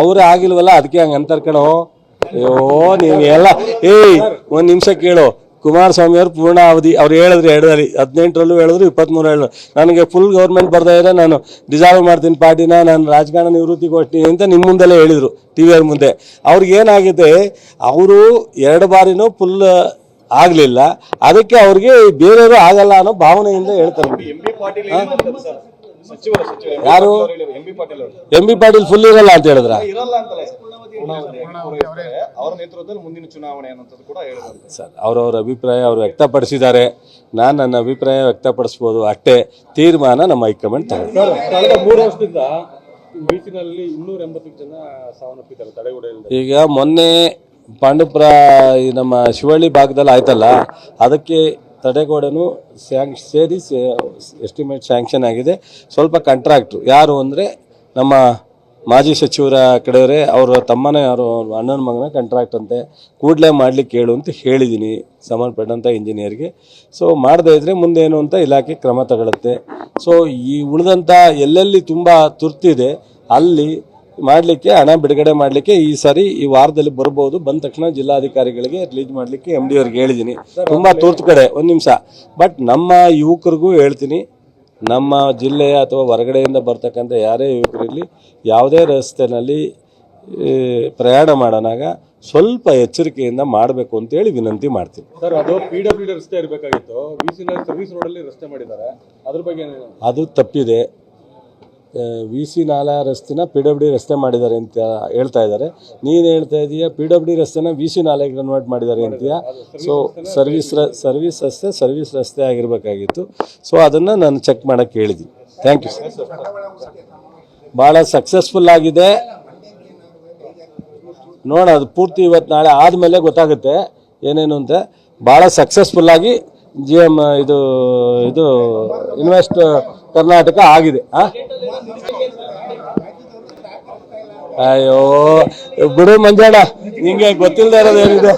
ಅವ್ರೇ ಆಗಿಲ್ವಲ್ಲ ಅದಕ್ಕೆ ಹಂಗ ಅಂತಾರ ಕಣೋ. ಅಯ್ಯೋ ನೀವು ಎಲ್ಲ ಏಯ್ ಒಂದ್ ನಿಮಿಷ ಕೇಳು. ಕುಮಾರಸ್ವಾಮಿ ಅವ್ರು ಪೂರ್ಣ ಅವಧಿ ಅವ್ರು ಹೇಳಿದ್ರು ಎರಡರಲ್ಲಿ ಹದಿನೆಂಟರಲ್ಲೂ ಹೇಳಿದ್ರು ಇಪ್ಪತ್ಮೂರು ಹೇಳಿದ್ರು. ನನಗೆ ಫುಲ್ ಗೌರ್ಮೆಂಟ್ ಬರ್ತಾ ಇದ್ರೆ ನಾನು ಡಿಸಾಲ್ವ್ ಮಾಡ್ತೀನಿ ಪಾರ್ಟಿನ ನಾನು ರಾಜಕಾರಣ ನಿವೃತ್ತಿ ಕೊಡ್ತೀನಿ ಅಂತ ನಿಮ್ಮ ಮುಂದೆಲ್ಲ ಹೇಳಿದರು ಟಿ ವಿ ಅವ್ರ ಮುಂದೆ. ಅವ್ರಿಗೆ ಏನಾಗಿದೆ ಅವರು ಎರಡು ಬಾರಿನೂ ಫುಲ್ ಆಗಲಿಲ್ಲ. ಅದಕ್ಕೆ ಅವ್ರಿಗೆ ಬೇರೆಯವರು ಆಗಲ್ಲ ಅನ್ನೋ ಭಾವನೆಯಿಂದ ಹೇಳ್ತಾರೆ. ಯಾರು? ಎಂ ಬಿ ಪಾಟೀಲ್ ಅವರು. ಎಂ ಬಿ ಪಾಟೀಲ್ ಫುಲ್ ಇರಲ್ಲ ಅಂತ ಹೇಳಿದ್ರ? ಇರಲ್ಲ ಅಂತಲೇ ಅವರ ನೇತೃತ್ವದಲ್ಲಿ ಮುಂದಿನ ಚುನಾವಣೆ ಅನ್ನೋದು ಕೂಡ ಹೇಳಿದ್ರು ಸರ್ ಅವರವ್ರ ಅಭಿಪ್ರಾಯ ಅವರು ವ್ಯಕ್ತಪಡಿಸಿದ್ದಾರೆ. ನಾನು ನನ್ನ ಅಭಿಪ್ರಾಯ ವ್ಯಕ್ತಪಡಿಸ್ಬೋದು. ಅಷ್ಟೇ ತೀರ್ಮಾನ ನಮ್ಮ ಹೈಕಮಾಂಡ್ ಕಳೆದ ಮೂರು ವರ್ಷದಿಂದ ಬೀಚಿನಲ್ಲಿ ಇನ್ನೂರ ಎಂಬತ್ತು ಜನ ಸಾವನ್ನಪ್ಪಿದ್ದಾರೆ ತಡೆಗೋಡೆಯಲ್ಲಿ ಈಗ ಮೊನ್ನೆ ಪಾಂಡುಪುರ ಈ ನಮ್ಮ ಶಿವಳ್ಳಿ ಭಾಗದಲ್ಲಿ ಆಯ್ತಲ್ಲ ಅದಕ್ಕೆ ತಡೆಗೋಡೆನು ಸ್ಯಾಂಕ್, ಸೇರಿ ಎಸ್ಟಿಮೇಟ್ ಸ್ಯಾಂಕ್ಷನ್ ಆಗಿದೆ. ಸ್ವಲ್ಪ ಕಾಂಟ್ರಾಕ್ಟ್ರು. ಯಾರು ಅಂದರೆ ನಮ್ಮ ಮಾಜಿ ಸಚಿವರ ಕಡೆಯವರೇ, ಅವರ ತಮ್ಮನೇ ಯಾರು ಅಣ್ಣನ ಮಗನ ಕಾಂಟ್ರಾಕ್ಟ್ ಅಂತೆ. ಕೂಡಲೇ ಮಾಡಲಿಕ್ಕೆ ಹೇಳು ಅಂತ ಹೇಳಿದ್ದೀನಿ ಸಂಬಂಧಪಟ್ಟಂಥ ಇಂಜಿನಿಯರ್ಗೆ. ಸೊ ಮಾಡದೇ ಇದ್ದರೆ ಮುಂದೆ ಏನು ಅಂತ ಇಲಾಖೆ ಕ್ರಮ ತಗೊಳ್ಳುತ್ತೆ ಸೊ ಈ ಉಳಿದಂಥ ಎಲ್ಲೆಲ್ಲಿ ತುಂಬ ತುರ್ತಿದೆ, ಅಲ್ಲಿ ಮಾಡಲಿಕ್ಕೆ ಹಣ ಬಿಡುಗಡೆ ಮಾಡಲಿಕ್ಕೆ ಈ ಸಾರಿ ಈ ವಾರದಲ್ಲಿ ಬರ್ಬೋದು. ಬಂದ ತಕ್ಷಣ ಜಿಲ್ಲಾಧಿಕಾರಿಗಳಿಗೆ ರಿಲೀಸ್ ಮಾಡಲಿಕ್ಕೆ ಎಂ ಡಿ ಅವ್ರಿಗೆ ಹೇಳಿದ್ದೀನಿ ತುಂಬ ತೂರ್ತು ಕಡೆ ಒಂದು ನಿಮಿಷ. ಬಟ್ ನಮ್ಮ ಯುವಕರಿಗೂ ಹೇಳ್ತೀನಿ ನಮ್ಮ ಜಿಲ್ಲೆಯ ಅಥವಾ ಹೊರಗಡೆಯಿಂದ ಬರ್ತಕ್ಕಂಥ ಯಾರೇ ಯುವಕರಿರಲಿ ಯಾವುದೇ ರಸ್ತೆನಲ್ಲಿ ಪ್ರಯಾಣ ಮಾಡೋನಾಗ ಸ್ವಲ್ಪ ಎಚ್ಚರಿಕೆಯಿಂದ ಮಾಡಬೇಕು ಅಂತೇಳಿ ವಿನಂತಿ ಮಾಡ್ತೀನಿ. ಸರ್ ಅದು ಪಿ ಡಬ್ಲ್ಯೂ ಡಿ ರಸ್ತೆ ಇರಬೇಕಾಗಿತ್ತು. ಸರ್ವಿಸ್ ರೋಡಲ್ಲಿ ರಸ್ತೆ ಮಾಡಿದ್ದಾರೆ. ಅದ್ರ ಬಗ್ಗೆ ಅದು ತಪ್ಪಿದೆ. ವಿ ಸಿ ನಾಲಾ ರಸ್ತೆನ ಪಿ ಡಬ್ಲ್ಯೂ ಡಿ ರಸ್ತೆ ಮಾಡಿದ್ದಾರೆ ಅಂತ ಹೇಳ್ತಾ ಇದ್ದಾರೆ. ನೀನು ಹೇಳ್ತಾ ಇದೀಯಾ ಪಿ ಡಬ್ಲ್ಯೂ ಡಿ ರಸ್ತೆನ ವಿ ಸಿ ನಾಲೆಗೆ ಕನ್ವರ್ಟ್ ಮಾಡಿದ್ದಾರೆ ಅಂತೀಯ? ಸೊ ಸರ್ವಿಸ್ ರ ಸರ್ವಿಸ್ ರಸ್ತೆ ಸರ್ವಿಸ್ ರಸ್ತೆ ಆಗಿರಬೇಕಾಗಿತ್ತು. ಸೊ ಅದನ್ನು ನಾನು ಚೆಕ್ ಮಾಡೋಕ್ಕೆ ಹೇಳಿದ್ದೀನಿ ಥ್ಯಾಂಕ್ ಯು ಸರ್ ಭಾಳ ಸಕ್ಸಸ್ಫುಲ್ ಆಗಿದೆ. ನೋಡ, ಅದು ಪೂರ್ತಿ ಇವತ್ತು ನಾಳೆ ಆದಮೇಲೆ ಗೊತ್ತಾಗುತ್ತೆ ಏನೇನು ಅಂತ. ಭಾಳ ಸಕ್ಸಸ್ಫುಲ್ಲಾಗಿ ಜಿ ಎಂ ಇದು ಇದು ಇನ್ವೆಸ್ಟ್ ಕರ್ನಾಟಕ ಆಗಿದೆ. ಆ? ಅಯ್ಯೋ ಬಿಡು ಮಂಜಾಡ ನಿಂಗೆ ಗೊತ್ತಿಲ್ಲದೆ ಇರೋದು ಏನಿದೆ?